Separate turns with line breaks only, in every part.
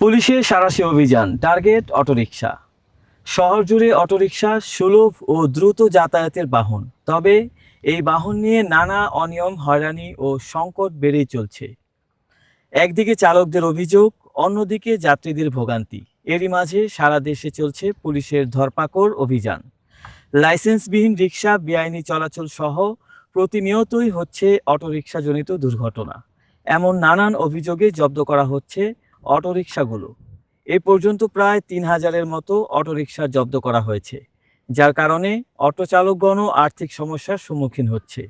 পুলিশের সারাশি অভিযান, target autorickshaw. শহর জুড়ে অটোরিকশা সুলভ ও দ্রুত যাতায়াতের বাহন। তবে এই বাহন নিয়ে নানা অনিয়ম, হয়রানি ও সংকট বেড়েই চলছে। একদিকে চালকদের অভিযোগ, অন্যদিকে যাত্রীদের ভোগান্তি। এরই মাঝে সারা দেশে চলছে পুলিশের ধরপাকড় অভিযান। লাইসেন্সবিহীন রিক্সা বেআইনি চলাচল সহ প্রতিনিয়তই হচ্ছে অটোরিকশাজনিত দুর্ঘটনা। এমন নানান অভিযোগে জব্দ করা হচ্ছে অটোরিকশাগুলো। এ পর্যন্ত প্রায় তিন হাজারের মতো অটোরিকশা জব্দ করা হয়েছে, যার কারণে অটো চালকগণও আর্থিক সমস্যার সম্মুখীন হচ্ছে।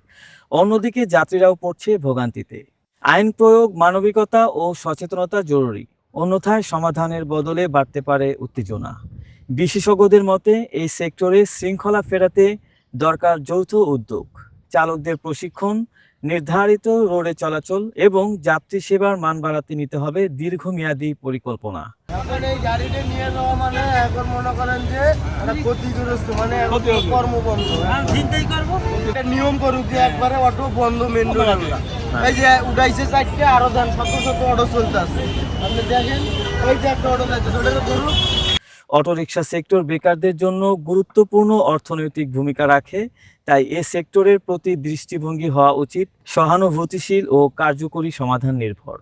অন্যদিকে যাত্রীরাও পড়ছে ভোগান্তিতে। আইন প্রয়োগ, মানবিকতা ও সচেতনতা জরুরি। অন্যথায় সমাধানের বদলে বাড়তে পারে উত্তেজনা। বিশেষজ্ঞদের মতে, এই সেক্টরে শৃঙ্খলা ফেরাতে দরকার যৌথ উদ্যোগ। চালকদের প্রশিক্ষণ নির্ধারিত রোডে চলাচল এবং যাত্রী সেবার মান বাড়াতে নিতে হবে দীর্ঘমেয়াদী পরিকল্পনা।
এখন এই গাড়িটা নিয়ে যাওয়া মানে এখন মনে করেন যে ক্ষতিগ্রস্ত মানে এখন
ক্ষতি হবে।
কর্মবন্ধ এটা নিয়ম করুক যে একবারে অটো বন্ধ মেন রোড। এই যে উঠাইছে চারটে আরও দেন শত শত অটো চলতে আছে। আপনি দেখেন ওই যে একটা অটো যাচ্ছে ওটা ধরুন
অটোরিকশা সেক্টর বেকারদের জন্য গুরুত্বপূর্ণ অর্থনৈতিক ভূমিকা রাখে, তাই এ সেক্টরের প্রতি দৃষ্টিভঙ্গি হওয়া উচিত সহানুভূতিশীল ও কার্যকরী সমাধান নির্ভর।